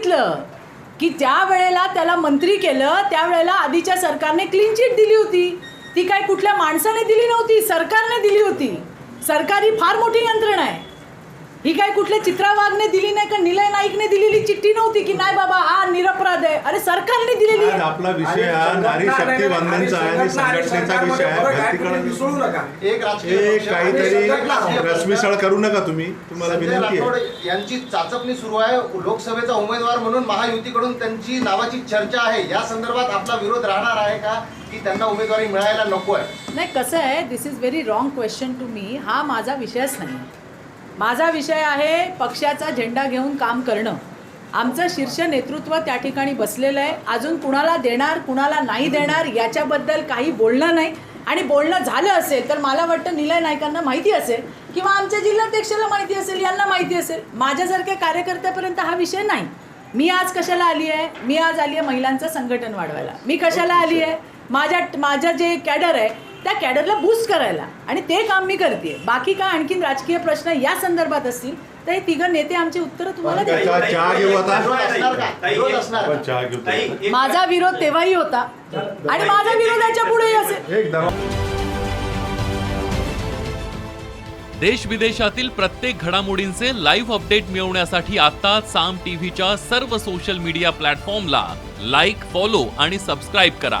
सांगितलं की ज्या वेळेला त्याला मंत्री केलं त्यावेळेला आधीच्या सरकारने क्लीन चिट दिली होती. ती काय कुठल्या माणसाने दिली नव्हती सरकारने दिली होती. सरकार ही फार मोठी यंत्रणा आहे. ही काय कुठल्या चित्रा वाघने दिली नाही का? निलय नाईकने दिलेली चिठ्ठी नव्हती की नाही बाबा हा निरपराध आहे. अरे सरकारने दिलेली आहे. आपला विषय हा नारी शक्ती वंदनचा आहे आणि संघटनेचा विषय आहे. भरतीकरण मिसळू नका. एक राजकीय हे पक्ष काहीतरी रश्मीशाळ करू नका तुम्ही. तुम्हाला संजय विनंती राठोड आहे यांची चाचपणी सुरू आहे. लोकसभेचा उमेदवार म्हणून महायुतीकडून त्यांची नावाची चर्चा आहे. या संदर्भात आपला विरोध राहणार आहे का? की त्यांना उमेदवारी मिळायला नको आहे? नाही कसं आहे this is very wrong question to me हा माझा विषयच नाही. माझा विषय आहे पक्षाचा झेंडा घेऊन काम करणं. आमचं शीर्ष नेतृत्व त्या ठिकाणी बसलेलं आहे. अजून कुणाला देणार कुणाला नाही देणार याच्याबद्दल काही बोलणं नाही. आणि बोलणं झालं असेल तर मला वाटतं निलय नायकांना माहिती असेल किंवा आमच्या जिल्हाध्यक्षाला माहिती असेल यांना माहिती असेल. माझ्यासारख्या कार्यकर्त्यापर्यंत हा विषय नाही. मी आज कशाला आली आहे? मी आज आली आहे महिलांचं संघटन वाढवायला. मी कशाला आली आहे? माझ्या माझं जे कॅडर आहे त्या कॅडरला बूस्ट करायला. आणि ते काम मी करते बाकी काय आणखीन राजकीय प्रश्न या संदर्भात असतील तर हे तिघं नेते आमची उत्तरं तुम्हाला देतील. चहा घेऊ आता. विरोध विरोध चहा घेऊ माझा विरोध तेव्हाही होता. आणि माझा विरोधाच्या पुढेही असेल एक देश विदेशातील प्रत्येक घडामोडींचे लाईव्ह अपडेट मिळवण्यासाठी आता साम टीव्हीच्या सर्व सोशल मीडिया प्लॅटफॉर्मला लाईक फॉलो आणि सबस्क्राईब करा.